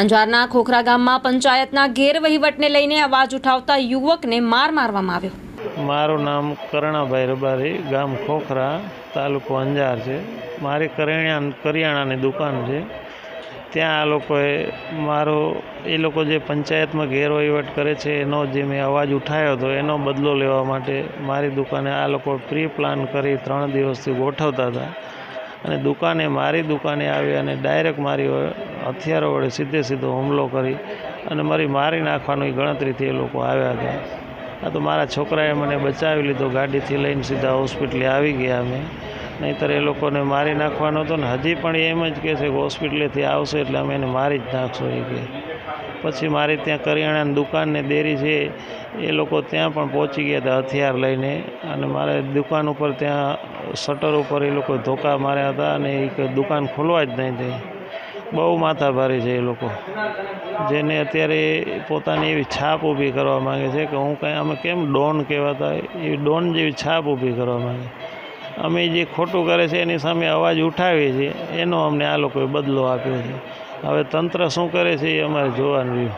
અંજારના ખોખરા ગામમાં પંચાયતના ગેરવહીવટને લઈને અવાજ ઉઠાવતા યુવકને માર મારવામાં આવ્યો. મારું નામ કરણાભાઈ રબારી, ગામ ખોખરા, તાલુકો અંજાર છે. મારી કરિયાણા કરિયાણાની દુકાન છે. ત્યાં આ લોકોએ મારો એ લોકો જે પંચાયતમાં ગેરવહીવટ કરે છે, એનો જે મેં અવાજ ઉઠાવ્યો હતો, એનો બદલો લેવા માટે મારી દુકાને આ લોકો પ્રી પ્લાન કરી ત્રણ દિવસથી ગોઠવતા હતા. અને દુકાને મારી દુકાને આવી અને ડાયરેક્ટ મારી હથિયારો વડે સીધે સીધો હુમલો કરી અને મારી મારી નાખવાની ગણતરીથી એ લોકો આવ્યા હતા આ તો મારા છોકરાએ મને બચાવી લીધો, ગાડીથી લઈને સીધા હોસ્પિટલે આવી ગયા અમે. નહીંતર એ લોકોને મારી નાખવાનો હતો ને હજી પણ એમ જ કહે છે કે હોસ્પિટલેથી આવશે એટલે અમે એને મારી જ નાખશું એ કહે. પછી મારી ત્યાં કરિયાણાની દુકાનને દેરી છે, એ લોકો ત્યાં પણ પહોંચી ગયા હતા હથિયાર લઈને અને મારે દુકાન ઉપર ત્યાં, શટર ઉપર એ લોકો ધોકા માર્યા હતા અને એ દુકાન ખોલવા જ નહીં દે બહુ માથાભારી છે એ લોકો. જેને અત્યારે પોતાની એવી છાપ ઊભી કરવા માંગે છે કે હું કાંઈ, અમે કેમ ડોન કહેવાતા? એ ડોન જેવી છાપ ઊભી કરવા માંગે. અમે જે ખોટું કરે છે એની સામે અવાજ ઉઠાવીએ છીએ, એનો અમને આ લોકોએ બદલો આપ્યો છે. હવે તંત્ર શું કરે છે એ અમારે જોવાનું રહ્યું.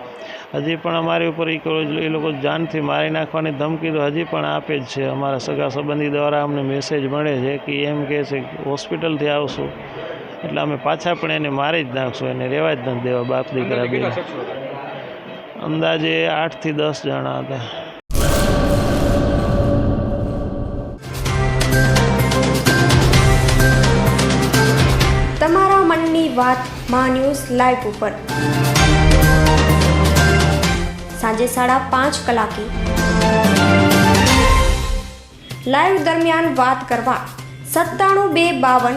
હજી પણ અમારી ઉપર એ એ લોકો જાનથી મારી નાખવાની ધમકી તો હજી પણ આપે જ છે. અમારા સગા સંબંધી દ્વારા અમને મેસેજ મળે છે કે એમ કહે છે હોસ્પિટલથી આવશું. એટલે અમે પાછા પણ એને મારી જ નાખશું એને રહેવા જ નથી દેવા બાપ દીકરા બે. અંદાજે આઠથી દસ જણા હતા. તમારા મનની વાતમાં ન્યૂઝ લાઈવ ઉપર. સાંજે સાડા પાંચ કલાકે. લાઈવ દરમિયાન વાત કરવા સત્તાણું બે બાવન